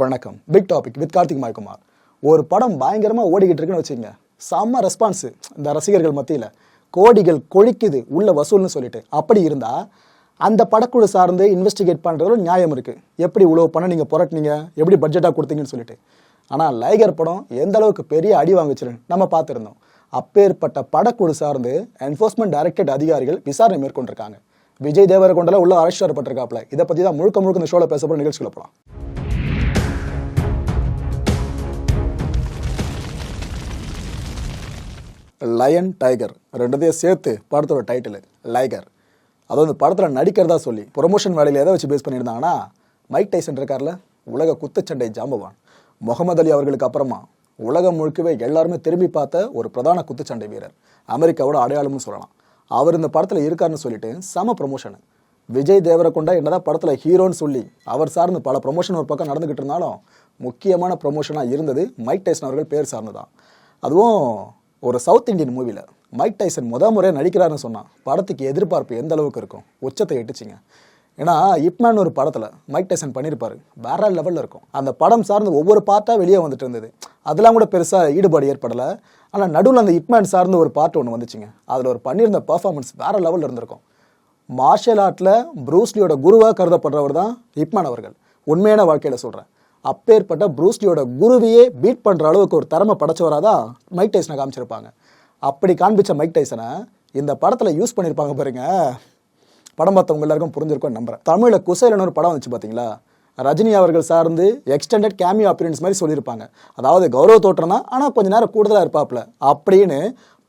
வணக்கம். Big topic with Karthik மாய்குமார். ஒரு படம் பயங்கரமாக ஓடிக்கிட்டு இருக்குன்னு வச்சுங்க செம்ம ரெஸ்பான்ஸு இந்த ரசிகர்கள் மத்தியில். கோடிகள் கொழிக்குது உள்ள வசூல்னு சொல்லிட்டு. அப்படி இருந்தால் அந்த படக்குழு சார்ந்து இன்வெஸ்டிகேட் பண்ணுறதுல நியாயம் இருக்குது எப்படி இவ்வளோ பணம் நீங்கள் புரட்டினீங்க? எப்படி பட்ஜெட்டாக கொடுத்தீங்கன்னு சொல்லிட்டு. ஆனால் லைகர் படம் எந்த அளவுக்கு பெரிய அடி வாங்குச்சுன்னு நம்ம பார்த்துருந்தோம். அப்பேற்பட்ட படக்குழு சார்ந்து என்ஃபோர்ஸ்மெண்ட் டைரக்டரேட் அதிகாரிகள் விசாரணை மேற்கொண்டிருக்காங்க. விஜய் தேவரகொண்டல உள்ள அரெஸ்ட் வரப்பட்டிருக்காப்ல இதை பற்றி தான் முழுக்க முழுக்க இந்த ஷோவில் பேசப்படும் நிகழ்ச்சிகளை போகலாம் லயன் டைகர் ரெண்டுத்தையும் சேர்த்து படத்தோட டைட்டில் லைகர் அது வந்து படத்தில் நடிக்கிறதா சொல்லி ப்ரொமோஷன் வேலையில் எதை வச்சு பேஸ் பண்ணியிருந்தாங்கன்னா மைக் டைசன் இருக்கார்ல உலக குத்துச்சண்டை ஜாம்பவான். முகமது அலி அவர்களுக்கு அப்புறமா உலகம் முழுக்கவே எல்லாருமே திரும்பி பார்த்த ஒரு பிரதான குத்துச்சண்டை வீரர். அமெரிக்காவோட அடையாளம்னு சொல்லலாம். அவர் இந்த படத்தில் இருக்காருன்னு சொல்லிட்டு செம ப்ரொமோஷனு விஜய் தேவரகொண்டா என்னதான் படத்தில் ஹீரோன்னு சொல்லி அவர் சார்ந்து பல ப்ரொமோஷன் ஒரு பக்கம் நடந்துக்கிட்டு இருந்தாலும் முக்கியமான ப்ரொமோஷனாக இருந்தது மைக் டைசன் அவர்கள் பேர் சார்ந்துதான். அதுவும் ஒரு சவுத் இந்தியன் மூவியில் மைக் டைசன் முத முறையாக நடிக்கிறாருன்னு சொன்னான் படத்துக்கு எதிர்பார்ப்பு எந்த அளவுக்கு இருக்கும்? உச்சத்தை எட்டுச்சிங்க. ஏன்னா இப்மேன் ஒரு படத்தில் மைக் டைசன் பண்ணியிருப்பாரு வேற லெவலில் இருக்கும். அந்த படம் சார்ந்து ஒவ்வொரு பார்ட்டாக வெளியே வந்துட்டு இருந்தது. அதெல்லாம் கூட பெருசாக ஈடுபாடு ஏற்படலை. ஆனால் நடுவில் அந்த இப்மேன் சார்ந்த ஒரு பார்ட் ஒன்று வந்துச்சுங்க. அதில் ஒரு பண்ணியிருந்த பர்ஃபார்மன்ஸ் வேற லெவலில் இருந்திருக்கும். மார்ஷியல் ஆர்ட்டில் ப்ரூஸ்லியோட குருவாக கருதப்படுறவர் தான் இப்மான் அவர்கள். உண்மையான வாழ்க்கையில் சொல்கிறேன் அப்பேற்பட்ட ப்ரூஸ்லியோட குருவையே பீட் பண்ணுற அளவுக்கு ஒரு திறமை படைச்சவராக தான் மைக் டைசனை காமிச்சிருப்பாங்க. அப்படி காண்பிச்ச மைக் டைசனை இந்த படத்தில் யூஸ் பண்ணியிருப்பாங்க பாருங்க. படம் பார்த்தவங்க எல்லாருக்கும் புரிஞ்சிருக்கும் நம்புறேன். தமிழில் குசைலன்னு ஒரு படம் வந்துச்சு பார்த்தீங்களா ரஜினி அவர்கள் சார்ந்து எக்ஸ்டெண்டட் கேமியோ அப்பியரன்ஸ் மாதிரி சொல்லியிருப்பாங்க. அதாவது கௌரவ தோற்றம் தான் ஆனால் கொஞ்சம் நேரம் கூடுதலாக இருப்பாப்ல அப்படின்னு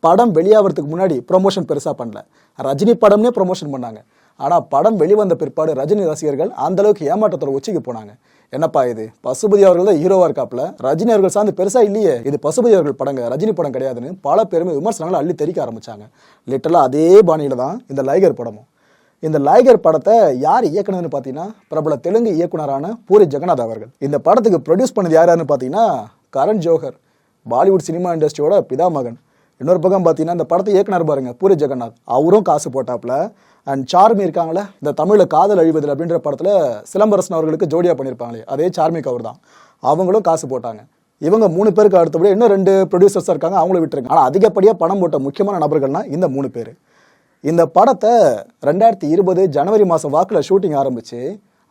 படம் வெளியாகிறதுக்கு முன்னாடி ப்ரொமோஷன் பெருசாக பண்ணல. ரஜினி படம்னே ப்ரொமோஷன் பண்ணாங்க. ஆனால் படம் வெளிவந்த பிற்பாடு ரஜினி ரசிகர்கள் அந்த அளவுக்கு ஏமாற்றத்தோட உச்சிக்கு போனாங்க. என்னப்பா இது? பசுபதி அவர்கள் தான் ஹீரோவா இருக்காப்ல? ரஜினி அவர்கள் சார்ந்து பெருசா இல்லையே. இது பசுபதி அவர்கள் படங்க. ரஜினி படம் கிடையாதுன்னு பல பேருமே விமர்சனங்களை அள்ளி தெரிக்க ஆரம்பிச்சாங்க. லிட்டலாக அதே பாணியில தான் இந்த லைகர் படமும். இந்த லைகர் படத்தை யார் இயக்குனதுன்னு பார்த்தீங்கன்னா பிரபல தெலுங்கு இயக்குனரான பூரி ஜெகநாத் அவர்கள். இந்த படத்துக்கு ப்ரொடியூஸ் பண்ணது யாருன்னு பார்த்தீங்கன்னா கரண் ஜோஹர். பாலிவுட் சினிமா இண்டஸ்ட்ரியோட பிதாமகன். இன்னொரு பக்கம் பார்த்தீங்கன்னா இந்த படத்தை இயக்குனர் பாருங்க பூரி ஜெகநாத். அவரும் காசு போட்டாப்ல அண்ட் சார்மி இருக்காங்களே இந்த தமிழில் காதல் அழிவதில் அப்படின்ற படத்தில் சிலம்பரசன் அவர்களுக்கு ஜோடியாக பண்ணியிருப்பாங்களே அதே சார்மி அவர் தான் அவங்களும் காசு போட்டாங்க. இவங்க மூணு பேருக்கு அடுத்தபடி இன்னும் ரெண்டு ப்ரொடியூசர்ஸ் இருக்காங்க அவங்கள விட்டுருங்க. ஆனால் அதிகப்படியாக பணம் போட்ட முக்கியமான நபர்கள்னா இந்த மூணு பேர். இந்த படத்தை ரெண்டாயிரத்தி இருபது ஜனவரி மாதம் வாக்கில் ஷூட்டிங் ஆரம்பிச்சு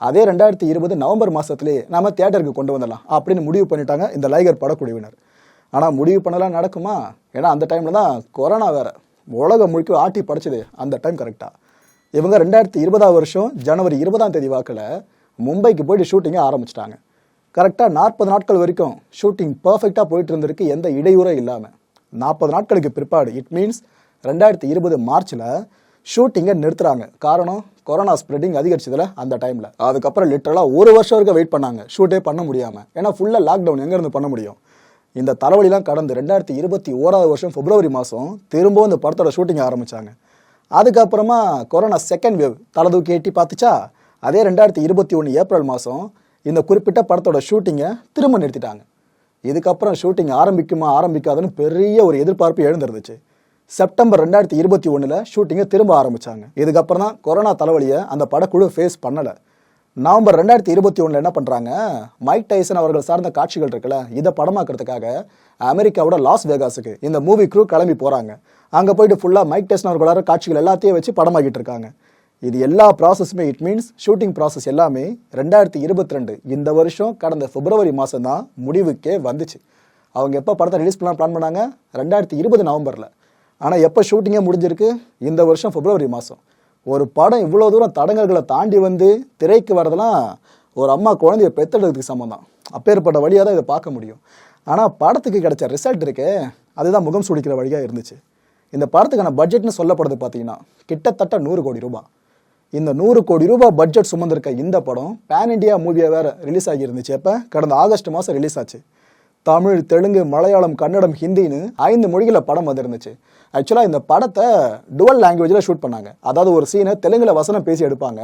அதே ரெண்டாயிரத்தி இருபது நவம்பர் மாதத்துலேயே நம்ம தியேட்டருக்கு கொண்டு வந்துடலாம் அப்படின்னு முடிவு பண்ணிட்டாங்க இந்த லைகர் படக்குழுவினர். ஆனால் முடிவு பண்ணலாம் நடக்குமா? ஏன்னா அந்த டைமில் தான் கொரோனா வேற. உலகம் முழுக்க ஆட்டி படைச்சது அந்த டைம் கரெக்டாக இவங்க ரெண்டாயிரத்தி இருபதாம் வருஷம் ஜனவரி இருபதாம் தேதி வாக்கில் மும்பைக்கு போயிட்டு ஷூட்டிங்கை ஆரம்பிச்சிட்டாங்க. கரெக்டாக நாற்பது நாட்கள் வரைக்கும் ஷூட்டிங் பர்ஃபெக்டாக போயிட்டு இருந்திருக்கு எந்த இடையூறும் இல்லாமல் நாற்பது நாட்களுக்கு பிற்பாடு இட் மீன்ஸ் ரெண்டாயிரத்தி இருபது மார்ச்சில் ஷூட்டிங்கை நிறுத்துறாங்க. காரணம் கொரோனா ஸ்ப்ரெட்டிங் அதிகரிச்சதில் அந்த டைமில் அதுக்கப்புறம் லிட்டரலாக ஒரு வருஷம் வரைக்கும் வெயிட் பண்ணாங்க. ஷூட்டே பண்ண முடியாமல் ஏன்னா ஃபுல்லாக லாக்டவுன் எங்கேருந்து பண்ண முடியும்? இந்த தலைவலிலாம் கடந்து ரெண்டாயிரத்தி இருபத்தி ஓராவது வருஷம் பிப்ரவரி மாதம் திரும்பவும் இந்த படத்தோட ஷூட்டிங் ஆரம்பித்தாங்க அதுக்கப்புறமா கொரோனா செகண்ட் வேவ் தலை தூக்கி எட்டி பார்த்துச்சா அதே ரெண்டாயிரத்தி இருபத்தி ஒன்று ஏப்ரல் மாதம் இந்த குறிப்பிட்ட படத்தோட ஷூட்டிங்கை திரும்ப நிறுத்திட்டாங்க. இதுக்கப்புறம் ஷூட்டிங் ஆரம்பிக்குமா ஆரம்பிக்காதுன்னு பெரிய ஒரு எதிர்பார்ப்பு எழுந்திருந்துச்சு. செப்டம்பர் ரெண்டாயிரத்தி இருபத்தி ஒன்றில் ஷூட்டிங்கை திரும்ப ஆரம்பிச்சாங்க. இதுக்கப்புறம் தான் கொரோனா தலைவலியை அந்த படக்குழு ஃபேஸ் பண்ணலை. நவம்பர் ரெண்டாயிரத்தி இருபத்தி ஒன்றில் என்ன பண்ணுறாங்க மைக் டைசன் அவர்கள் சார்ந்த காட்சிகள் இருக்குல்ல இதை படமாக்குறதுக்காக அமெரிக்காவோட லாஸ் வேகாஸுக்கு இந்த மூவி க்ரூ கிளம்பி போகிறாங்க அங்கே போயிட்டு ஃபுல்லாக மைக் டைசன் அவர்களோட காட்சிகள் எல்லாத்தையும் வச்சு படமாக்கிட்டு இருக்காங்க. இது எல்லா ப்ராசஸுமே இட் மீன்ஸ் ஷூட்டிங் ப்ராசஸ் எல்லாமே ரெண்டாயிரத்தி இருபத்தி ரெண்டு இந்த வருஷம் கடந்த பிப்ரவரி மாதம் தான் முடிவுக்கே வந்துச்சு. அவங்க எப்போ படத்தை ரிலீஸ் பண்ணலாம் பிளான் பண்ணாங்க? ரெண்டாயிரத்தி இருபது நவம்பரில். ஆனால் எப்போ ஷூட்டிங்கே முடிஞ்சிருக்கு? இந்த வருஷம் பிப்ரவரி மாதம் ஒரு படம் இவ்வளோ தூரம் தடங்கல்களை தாண்டி வந்து திரைக்கு வரதெல்லாம் ஒரு அம்மா குழந்தைய பெத்தெடுக்கிறதுக்கு சமம் தான் அப்பேற்பட்ட வழியாக தான் இதை பார்க்க முடியும். ஆனால் படத்துக்கு கிடைச்ச ரிசல்ட் இருக்கே அதுதான் முகம் சுடிக்கிற வழியாக இருந்துச்சு. இந்த படத்துக்கான பட்ஜெட்னு சொல்லப்படுது பார்த்தீங்கன்னா கிட்டத்தட்ட நூறு கோடி ரூபாய் இந்த நூறு கோடி ரூபாய் பட்ஜெட் சுமந்திருக்க இந்த படம் பேன் இண்டியா மூவியாக வேறு ரிலீஸ் ஆகியிருந்துச்சு அப்போ கடந்த ஆகஸ்ட் மாதம் ரிலீஸ் ஆச்சு. தமிழ் தெலுங்கு மலையாளம் கன்னடம் ஹிந்தின்னு ஐந்து மொழிகளில் படம் வந்திருந்துச்சு. ஆக்சுவலாக இந்த படத்தை டுவல் லாங்குவேஜில் ஷூட் பண்ணாங்க. அதாவது ஒரு சீனை தெலுங்கில் வசனம் பேசி எடுப்பாங்க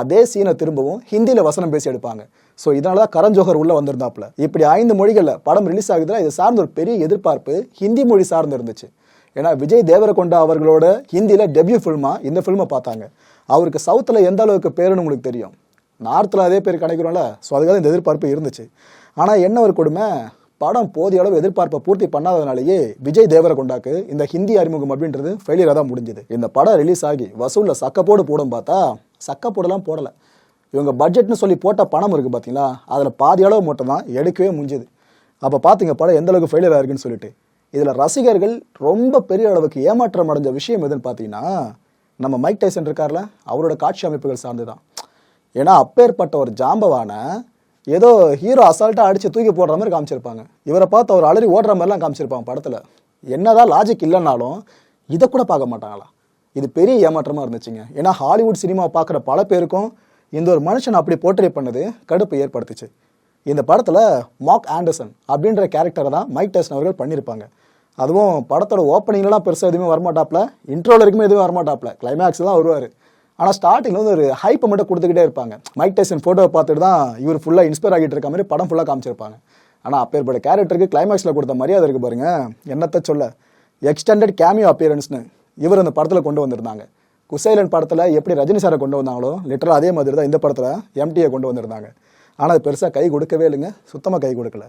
அதே சீனை திரும்பவும் ஹிந்தியில் வசனம் பேசி எடுப்பாங்க. ஸோ இதனால தான் கரண் ஜோஹர் உள்ளே வந்திருந்தாப்புல. இப்படி ஐந்து மொழிகளில் படம் ரிலீஸ் ஆகுதுன்னா இது சார்ந்த ஒரு பெரிய எதிர்பார்ப்பு ஹிந்தி மொழி சார்ந்து இருந்துச்சு. ஏன்னா விஜய் தேவரகொண்டா அவர்களோட ஹிந்தியில் டெபியூ ஃபில்மாக இந்த ஃபில்மை பார்த்தாங்க. அவருக்கு சவுத்தில் எந்த அளவுக்கு பேருன்னு உங்களுக்கு தெரியும்? நார்த்தில் அதே பேர் கிடைக்கிறோம்ல ஸோ அதுக்காக இந்த எதிர்பார்ப்பு இருந்துச்சு. ஆனால் என்ன ஒரு கொடுமை? படம் போதிய அளவு எதிர்பார்ப்பை பூர்த்தி பண்ணாததுனாலேயே விஜய் தேவரகொண்டாக்கு இந்த ஹிந்தி அறிமுகம் அப்படின்றது ஃபெயிலியராக தான் முடிஞ்சது. இந்த படம் ரிலீஸ் ஆகி வசூலில் சக்கப்போடு போடும் பார்த்தா சக்கப்போடெல்லாம் போடலை. இவங்க பட்ஜெட்னு சொல்லி போட்ட பணம் இருக்குது பார்த்தீங்களா? அதில் பாதி அளவு மட்டும் தான் எடுக்கவே முடிஞ்சுது. அப்போ பார்த்தீங்க படம் எந்த அளவுக்கு ஃபெயிலியர் ஆயிருக்குன்னு சொல்லிட்டு. இதில் ரசிகர்கள் ரொம்ப பெரிய அளவுக்கு ஏமாற்றம் அடைஞ்ச விஷயம் எதுன்னு பார்த்தீங்கன்னா நம்ம மைக் டைசன் இருக்கார்ல அவரோட காட்சி அமைப்புகள் சார்ந்து தான் ஏன்னா அப்பேற்பட்ட ஒரு ஜாம்பவான ஏதோ ஹீரோ அசால்ட்டாக அடித்து தூக்கி போடுற மாதிரி காமிச்சிருப்பாங்க. இவரை பார்த்து அவர் அலறி ஓடுற மாதிரிலாம் காமிச்சிருப்பாங்க படத்தில். என்னதான் லாஜிக் இல்லைனாலும் இதை கூட பார்க்க மாட்டாங்களா? இது பெரிய ஏமாற்றமாக இருந்துச்சுங்க. ஏன்னா ஹாலிவுட் சினிமா பார்க்குற பல பேருக்கும் இந்த ஒரு மனுஷன் அப்படி போர்ட்ரே பண்ணது கடுப்பு ஏற்படுத்துச்சு. இந்த படத்தில் மாக் ஆண்டர்சன் அப்படின்ற கேரக்டரை தான் மைக் டெஸ்ட் அவர்கள் பண்ணியிருப்பாங்க. அதுவும் படத்தோட ஓப்பனிங்லாம் பெருசாக எதுவுமே வரமாட்டாப்ல இன்ட்ரோல இருக்குமே எதுவும் வரமாட்டாப்ல கிளைமேக்ஸ் தான் வருவார். ஆனால் ஸ்டார்டிங்கில் வந்து ஒரு ஹைப்பை மட்டும் கொடுத்துக்கிட்டே இருப்பாங்க. மைக் டைசன் ஃபோட்டோவை பார்த்துட்டு தான் இவர் ஃபுல்லாக இன்ஸ்பயர் ஆகிட்டு இருக்க மாதிரி படம் ஃபுல்லாக காமிச்சிருப்பாங்க. ஆனால் அப்பேற்பட்ட கேரக்டருக்கு கிளைமேக்ஸில் கொடுத்த மரியாதை இருக்கு பாருங்க. என்னத்த சொல்ல? எக்ஸ்டெண்டட் கேமியோ அப்பியரன்ஸ்னு இவர் அந்த படத்தில் கொண்டு வந்திருந்தாங்க. குசைலன் படத்தில் எப்படி ரஜினி சாரை கொண்டு வந்தாங்களோ லிட்டரல் அதே மாதிரி தான் இந்த படத்தில் எம்டியை கொண்டு வந்திருந்தாங்க. ஆனால் அது பெருசாக கை கொடுக்கவே இல்லைங்க. சுத்தமாக கை கொடுக்கல.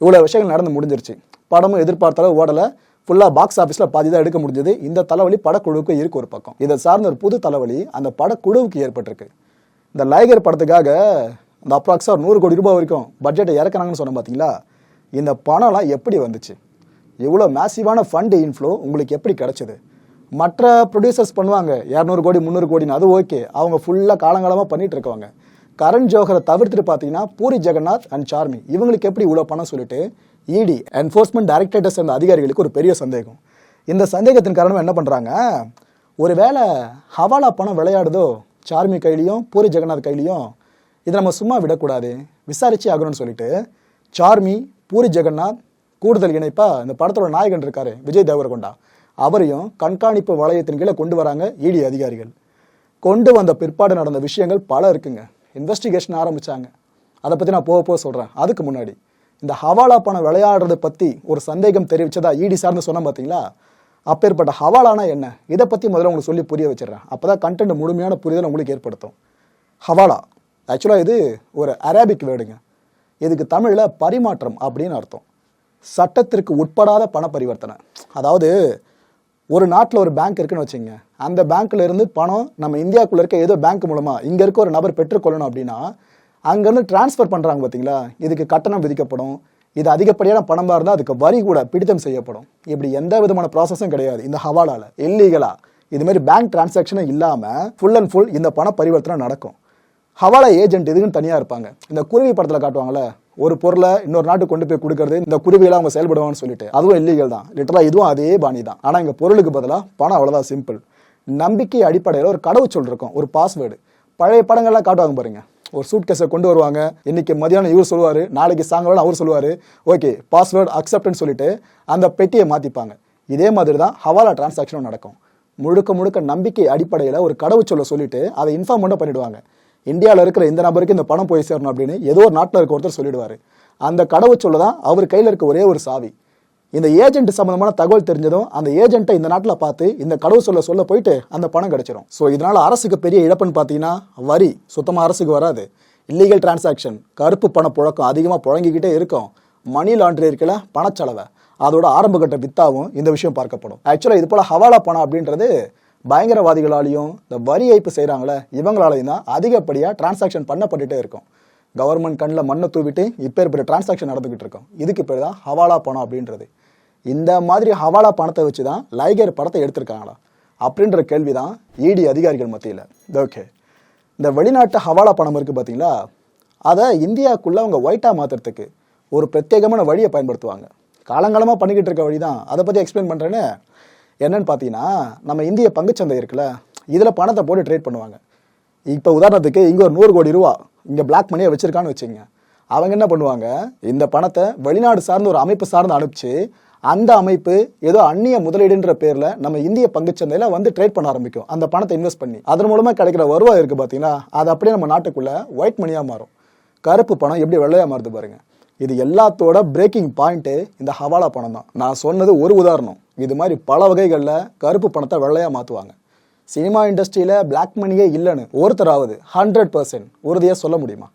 இவ்வளோ விஷயங்கள் நடந்து முடிஞ்சிருச்சு. படமும் எதிர்பார்த்தாலும் ஓடலை. ஃபுல்லாக பாக்ஸ் ஆஃபீஸில் பாதி தான் எடுக்க முடிஞ்சது. இந்த தலைவலி படக்குழுவுக்கு இருக்கு ஒரு பக்கம். இதை சார்ந்த ஒரு புது தலைவலி அந்த படக்குழுவுக்கு ஏற்பட்டிருக்கு. இந்த லைகர் படத்துக்காக இந்த அப்ராக்ஸாக நூறு கோடி ரூபாய் வரைக்கும் பட்ஜெட்டை இறக்குறாங்கன்னு சொன்னோம் பார்த்தீங்களா இந்த பணம்லாம் எப்படி வந்துச்சு? இவ்வளோ மேசிவான ஃபண்டு இன்ஃப்ளோ உங்களுக்கு எப்படி கிடச்சிது? மற்ற ப்ரொடியூசர்ஸ் பண்ணுவாங்க இரநூறு கோடி முந்நூறு கோடின்னு அது ஓகே அவங்க ஃபுல்லாக காலங்காலமாக பண்ணிட்டு இருக்கவங்க. கரண் ஜோஹரை தவிர்த்துட்டு பார்த்தீங்கன்னா பூரி ஜெகநாத் அண்ட் சார்மி இவங்களுக்கு எப்படி இவ்வளோ பணம் சொல்லிட்டு இடி என்ஃபோர்ஸ்மெண்ட் டைரக்டரேட்டை சேர்ந்த அதிகாரிகளுக்கு ஒரு பெரிய சந்தேகம். இந்த சந்தேகத்தின் காரணமாக என்ன பண்ணுறாங்க ஒருவேளை ஹவாலா பணம் விளையாடுதோ சார்மி கையிலையும் பூரி ஜெகநாத் கையிலையும் இதை நம்ம சும்மா விடக்கூடாது. விசாரிச்சே ஆகணும்னு சொல்லிட்டு சார்மி பூரி ஜெகநாத் கூடுதல் இணைப்பா இந்த படத்தோட நாயகன் இருக்காரு விஜய் தேவரகொண்டா. அவரையும் கண்காணிப்பு வளையத்தின் கீழே கொண்டு வராங்க இடி அதிகாரிகள். கொண்டு வந்த பிற்பாடு நடந்த விஷயங்கள் பல இருக்குங்க. இன்வெஸ்டிகேஷன் ஆரம்பிச்சாங்க. அதை பற்றி நான் போக போக சொல்கிறேன் அதுக்கு முன்னாடி. இந்த ஹவாலா பணம் விளையாடுறதை பற்றி ஒரு சந்தேகம் தெரிவிச்சதா இடி சார்ந்து சொன்னேன் பார்த்தீங்களா அப்பேற்பட்ட ஹவாலானா என்ன? இதை பற்றி முதல்ல உங்களுக்கு சொல்லி புரிய வச்சிடுறேன். அப்போ தான் கண்டென்ட் முழுமையான புரிதல் உங்களுக்கு ஏற்படுத்தும். ஹவாலா. ஆக்சுவலாக இது ஒரு அரேபிக் வேர்டுங்க இதுக்கு தமிழில் பரிமாற்றம் அப்படின்னு அர்த்தம். சட்டத்திற்கு உட்படாத பண பரிவர்த்தனை. அதாவது ஒரு நாட்டில் ஒரு பேங்க் இருக்குன்னு வச்சுங்க. அந்த பேங்க்ல இருந்து பணம் நம்ம இந்தியாவுக்குள்ள இருக்க ஏதோ பேங்க் மூலமாக இங்கே இருக்க ஒரு நபர் பெற்றுக்கொள்ளணும் அப்படின்னா அங்கேருந்து டிரான்ஸ்ஃபர் பண்ணுறாங்க பார்த்தீங்களா இதுக்கு கட்டணம் விதிக்கப்படும். இது அதிகப்படியான பணமாக இருந்தால் அதுக்கு வரி கூட பிடித்தம் செய்யப்படும். இப்படி எந்த விதமான ப்ராசஸும் கிடையாது. இந்த ஹவாலால். இல்லீகலாக இதுமாரி பேங்க் டிரான்சாக்ஷனும் இல்லாமல் ஃபுல் அண்ட் ஃபுல் இந்த பண பரிவர்த்தனை நடக்கும். ஹவாலா ஏஜென்ட் இதுக்குன்னு தனியாக இருப்பாங்க. இந்த குருவி படத்தில் காட்டுவாங்கள்ல ஒரு பொருளை இன்னொரு நாட்டுக்கு கொண்டு போய் கொடுக்கறது இந்த குருவியெல்லாம் அவங்க செயல்படுவாங்கன்னு சொல்லிட்டு. அதுவும் இல்லீகல் தான். லிட்டரலாக இதுவும் அதே பாணி தான். ஆனால் இங்கே பொருளுக்கு பதிலாக பணம் அவ்வளோதான் சிம்பிள் நம்பிக்கை அடிப்படையில் ஒரு கடவுச்சொல் இருக்கும். ஒரு பாஸ்வேர்டு பழைய படங்கள்லாம் காட்டுவாங்க பாருங்கள் ஒரு சூட் கேஸை கொண்டு வருவாங்க. இன்னைக்கு மதியானம் இவர் சொல்லுவார் நாளைக்கு சாயங்காலம் அவர் சொல்லுவார். ஓகே பாஸ்வேர்டு அக்செப்ட்னு சொல்லிட்டு அந்த பெட்டியை மாற்றிப்பாங்க இதே மாதிரி தான் ஹவாலா டிரான்சாக்ஷனும் நடக்கும். முழுக்க முழுக்க நம்பிக்கை அடிப்படையில் ஒரு கடவுச்சொல்லை சொல்லிட்டு அதை இன்ஃபார்ம் மட்டும் பண்ணிடுவாங்க. இந்தியாவில் இருக்கிற இந்த நபருக்கு இந்த பணம் போய் சேரணும் அப்படின்னு ஏதோ ஒரு நாட்டில் இருக்க ஒருத்தர் சொல்லிடுவார். அந்த கடவுச்சொல்ல தான் அவர் கையில் இருக்க ஒரே ஒரு சாவி. இந்த ஏஜென்ட் சம்பந்தமான தகவல் தெரிஞ்சதும் அந்த ஏஜென்ட்டை இந்த நாட்டில் பார்த்து இந்த கடவுள் சொல்ல சொல்ல போயிட்டு அந்த பணம் கிடைச்சிரும். ஸோ இதனால் அரசுக்கு பெரிய இழப்புன்னு பார்த்தீங்கன்னா வரி சுத்தமாக அரசுக்கு வராது. இல்லீகல் டிரான்சாக்ஷன் கருப்பு பண புழக்கம் அதிகமாக புழங்கிக்கிட்டே இருக்கும். மணி லாண்ட்ரி இருக்கல பணச்செலவை. அதோட ஆரம்பகட்ட வித்தாவும் இந்த விஷயம் பார்க்கப்படும். ஆக்சுவலாக இது போல் ஹவாலா பணம் அப்படின்றது பயங்கரவாதிகளாலையும் இந்த வரி ஏய்ப்பு செய்கிறாங்களே இவங்களாலையும் தான் அதிகப்படியாக டிரான்சாக்ஷன் பண்ணப்பட்டுட்டே இருக்கும். கவர்மெண்ட் கண்ணில் மண்ணை தூவிட்டு இப்போ இருக்கிற டிரான்சாக்ஷன் நடந்துகிட்டு இருக்கோம். இதுக்கு பேர் தான் ஹவாலா பணம் அப்படின்றது. இந்த மாதிரி ஹவாலா பணத்தை வச்சு தான் லைகர் படத்தை எடுத்திருக்காங்களா? அப்படின்ற கேள்வி தான் இடி அதிகாரிகள் மத்தியில். ஓகே இந்த வெளிநாட்டு ஹவாலா பணம் இருக்குது பார்த்தீங்களா அதை இந்தியாவுக்குள்ளே அவங்க ஒயிட்டாக மாற்றுறதுக்கு ஒரு பிரத்யேகமான வழியை பயன்படுத்துவாங்க. காலங்காலமாக பண்ணிக்கிட்டு இருக்க வழி தான் அதை பற்றி எக்ஸ்பிளைன் பண்ணுறேன்னு என்னென்னு பார்த்தீங்கன்னா நம்ம இந்திய பங்குச்சந்தை இருக்குல்ல இதில் பணத்தை போட்டு ட்ரேட் பண்ணுவாங்க. இப்போ உதாரணத்துக்கு இங்கே ஒரு நூறு கோடி ரூபா. இங்கே பிளாக் மணியை வச்சுருக்கான்னு வச்சுங்க அவங்க என்ன பண்ணுவாங்க? இந்த பணத்தை வெளிநாடு சார்ந்த ஒரு அமைப்பு சார்ந்து அனுப்பிச்சு அந்த அமைப்பு ஏதோ அந்நிய முதலீடுன்ற பேரில் நம்ம இந்திய பங்குச்சந்தையில் வந்து ட்ரேட் பண்ண ஆரம்பிக்கும். அந்த பணத்தை இன்வெஸ்ட் பண்ணி. அதன் மூலமாக கிடைக்கிற வருவாய் இருக்குது பார்த்தீங்கன்னா அது அப்படியே நம்ம நாட்டுக்குள்ளே ஒயிட் மணியாக மாறும். கருப்பு பணம் எப்படி வெள்ளையாக மாறுது பாருங்கள் இது எல்லாத்தோட பிரேக்கிங் பாயிண்ட்டு இந்த ஹவாலா பணம் தான் நான் சொன்னது ஒரு உதாரணம். இது மாதிரி பல வகைகளில் கருப்பு பணத்தை வெள்ளையாக மாற்றுவாங்க சினிமா இண்டஸ்ட்ரியில் பிளாக் மணியே இல்லைன்னு ஒருத்தராவது ஹண்ட்ரட் பர்சன்ட் உறுதியாக சொல்ல முடியுமா?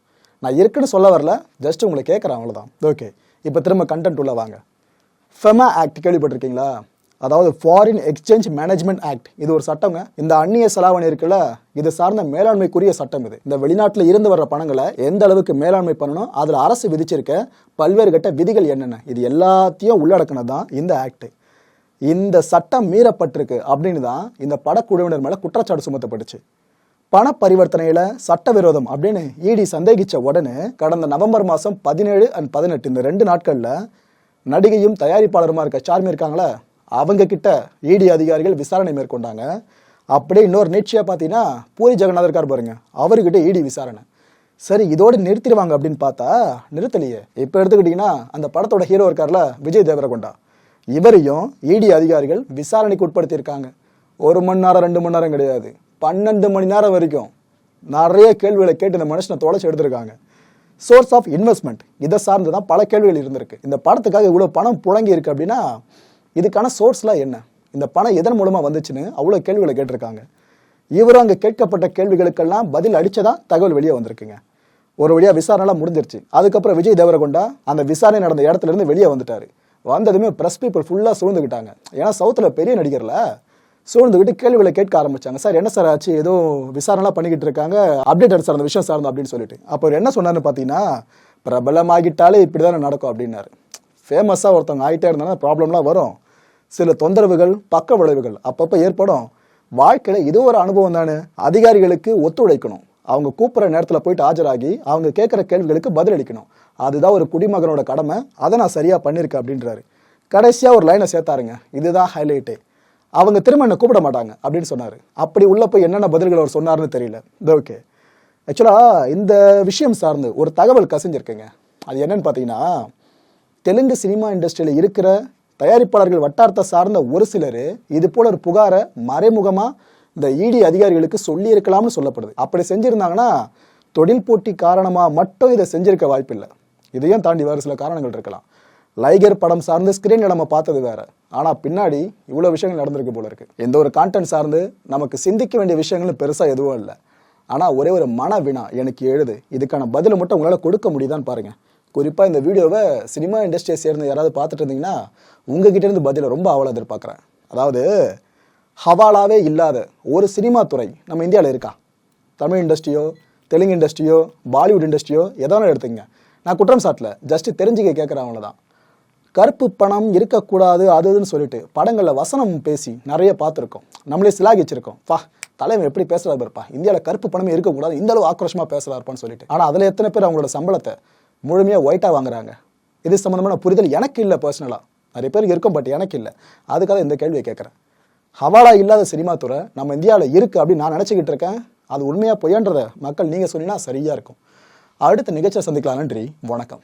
நான் இருக்குன்னு சொல்ல வரல ஜஸ்ட் உங்களை கேட்குறேன் அவ்வளோதான் ஓகே இப்போ திரும்ப கண்டென்ட் உள்ள வாங்க. ஃபெமா ஆக்ட் கேள்விப்பட்டிருக்கீங்களா? அதாவது ஃபாரின் எக்ஸ்சேஞ்ச் மேனேஜ்மெண்ட் ஆக்ட் இது ஒரு சட்டங்க. இந்த அந்நிய செலாவணி இருக்குல்ல இது சார்ந்த மேலாண்மைக்குரிய சட்டம் இது. இந்த வெளிநாட்டில் இருந்து வர்ற பணங்களை எந்த அளவுக்கு மேலாண்மை பண்ணணும் அதில் அரசு விதிச்சிருக்க பல்வேறு கட்ட விதிகள் என்னென்ன? இது எல்லாத்தையும் உள்ளடக்கினது தான் இந்த ஆக்ட் இந்த சட்டம் மீறப்பட்டிருக்கு அப்படின்னு தான் இந்த படக்குழுவினர் மேலே குற்றச்சாட்டு சுமத்தப்பட்டுச்சு. பண பரிவர்த்தனையில சட்டவிரோதம் அப்படின்னு இடி சந்தேகிச்ச உடனே கடந்த நவம்பர் மாதம் பதினேழு அண்ட் பதினெட்டு இந்த ரெண்டு நாட்களில் நடிகையும் தயாரிப்பாளருமா இருக்க சார்மி இருக்காங்களே அவங்க கிட்ட இடி அதிகாரிகள் விசாரணை மேற்கொண்டாங்க. அப்படியே இன்னொரு நீட்சியாக பார்த்தீங்கன்னா பூரி ஜெகநாதர் இருக்கார் பாருங்க அவர்கிட்ட இடி விசாரணை. சரி இதோடு நிறுத்திடுவாங்க அப்படின்னு பார்த்தா நிறுத்தலையே. இப்போ எடுத்துக்கிட்டிங்கன்னா அந்த படத்தோட ஹீரோ இருக்கார்ல விஜய் தேவரகொண்டா. இவரையும் இடி அதிகாரிகள் விசாரணைக்கு உட்படுத்தியிருக்காங்க. ஒரு மணி நேரம் ரெண்டு மணி நேரம் கிடையாது. பன்னெண்டு மணி நேரம் வரைக்கும் நிறைய கேள்விகளை கேட்டு இந்த மனுஷனை தொலைச்சி எடுத்திருக்காங்க. சோர்ஸ் ஆஃப் இன்வெஸ்ட்மெண்ட் இதை சார்ந்து தான் பல கேள்விகள் இருந்திருக்கு. இந்த படத்துக்காக இவ்வளோ பணம் புழங்கி இருக்கு அப்படின்னா இதுக்கான சோர்ஸ்லாம் என்ன? இந்த பணம் எதன் மூலமாக வந்துச்சுன்னு அவ்வளோ கேள்விகளை கேட்டிருக்காங்க. இவரும் அங்கே கேட்கப்பட்ட கேள்விகளுக்கெல்லாம் பதில் அடித்ததான் தகவல் வெளியே வந்திருக்குங்க. ஒரு வழியாக விசாரணைலாம் முடிஞ்சிருச்சு. அதுக்கப்புறம் விஜய் தேவரகொண்டா அந்த விசாரணை நடந்த இடத்துல இருந்து வெளியே வந்துட்டார். வந்ததுமே ப்ரெஸ் பீப்புள் ஃபுல்லாக சூழ்ந்துக்கிட்டாங்க ஏன்னா சவுத்தில் பெரிய நடிகர்ல சூழ்ந்துக்கிட்டு கேள்விகளை கேட்க ஆரம்பிச்சாங்க. சார் என்ன சார் ஆச்சு? ஏதோ விசாரணைலாம் பண்ணிக்கிட்டு இருக்காங்க. அப்டேட் சார் அந்த விஷயம் சார்ந்தோம் அப்படின்னு சொல்லிட்டு. அப்போ என்ன சொன்னார்னு பார்த்தீங்கன்னா பிரபலமாகிட்டாலே இப்படி தானே நடக்கும் அப்படின்னாரு ஃபேமஸாக ஒருத்தவங்க ஆகிட்டே இருந்தாலும் ப்ராப்ளம்லாம் வரும். சில தொந்தரவுகள் பக்க விளைவுகள் அப்பப்போ ஏற்படும். வாழ்க்கையில் இது ஒரு அனுபவம் தானே. அதிகாரிகளுக்கு ஒத்துழைக்கணும். அவங்க கூப்பிட்ற நேரத்தில் போயிட்டு ஆஜராகி அவங்க கேட்குற கேள்விகளுக்கு பதிலளிக்கணும். அதுதான் ஒரு குடிமகனோட கடமை. அதை நான் சரியாக பண்ணியிருக்கேன் அப்படின்றாரு. கடைசியாக ஒரு லைனை சேர்த்தாருங்க. இதுதான் ஹைலைட்டு அவங்க திரும்ப என்னை கூப்பிட மாட்டாங்க அப்படின்னு சொன்னார். அப்படி உள்ள போய் என்னென்ன பதில்கள் அவர் சொன்னார்னு தெரியல. ஓகே ஆக்சுவலாக இந்த விஷயம் சார்ந்து ஒரு தகவல் கசிஞ்சிருக்குங்க. அது என்னன்னு பார்த்தீங்கன்னா தெலுங்கு சினிமா இண்டஸ்ட்ரியில் இருக்கிற தயாரிப்பாளர்கள் வட்டாரத்தை சார்ந்த ஒரு சிலர் இது போல ஒரு புகாரை மறைமுகமாக இந்த இடி அதிகாரிகளுக்கு சொல்லியிருக்கலாம்னு சொல்லப்படுது. அப்படி செஞ்சிருந்தாங்கன்னா தொழில் போட்டி காரணமாக மட்டும் இதை செஞ்சிருக்க வாய்ப்பில்லை. இதையும் தாண்டி வேறு சில காரணங்கள் இருக்கலாம். லைகர் படம் சார்ந்து ஸ்கிரீனில் நம்ம பார்த்தது வேற. ஆனால் பின்னாடி இவ்வளோ விஷயங்கள் நடந்திருக்கு போல இருக்கு. எந்த ஒரு கான்டென்ட் சார்ந்து நமக்கு சிந்திக்க வேண்டிய விஷயங்களும் பெருசாக எதுவும் இல்லை. ஆனால் ஒரே ஒரு மன வினா எனக்கு எழுது. இதுக்கான பதிலை மட்டும் உங்களால் கொடுக்க முடியுதான்னு பாருங்கள் குறிப்பாக இந்த வீடியோவை சினிமா இண்டஸ்ட்ரியை சேர்ந்து யாராவது பார்த்துட்டு இருந்தீங்கன்னா உங்ககிட்டேருந்து பதிலை ரொம்ப ஆவலாக எதிர்பார்க்குறேன். அதாவது ஹவாலாவே இல்லாத ஒரு சினிமா துறை நம்ம இந்தியாவில் இருக்கா? தமிழ் இண்டஸ்ட்ரியோ தெலுங்கு இண்டஸ்ட்ரியோ பாலிவுட் இண்டஸ்ட்ரியோ எதோ எடுத்துங்க நான் குற்றம் சாட்டல. ஜஸ்ட் தெரிஞ்சுக்க கேட்குறேன் அவ்வளோதான் கருப்பு பணம் இருக்கக்கூடாது அது இதுன்னு சொல்லிட்டு படங்களில் வசனம் பேசி நிறைய பார்த்துருக்கோம். நம்மளே சிலாகிச்சிருக்கோம். பா தலைவன் எப்படி பேசுறாரு பாருப்பா. இந்தியாவில் கருப்பு பணமே இருக்கக்கூடாது இந்த அளவு ஆக்ரோஷமாக பேசுறாருப்பான்னு சொல்லிட்டு. ஆனால் அதில் எத்தனை பேர் அவங்களோட சம்பளத்தை முழுமையாக ஒயிட்டாக வாங்குறாங்க? இது சம்மந்தமான புரிதல் எனக்கு இல்லை பர்சனலாக நிறைய பேருக்கு இருக்கும் பட் எனக்கு இல்லை. அதுக்காக இந்த கேள்வியை கேட்குறேன் ஹவாலா இல்லாத சினிமா துறை நம்ம இந்தியாவில் இருக்குது அப்படின்னு நான் நினச்சிக்கிட்டு இருக்கேன். அது உண்மையாக பொய்யன்றதை மக்கள் நீங்கள் சொன்னீங்கன்னா சரியாக இருக்கும். அடுத்த நிகழ்ச்சியை சந்திக்கலாம். நன்றி. வணக்கம்.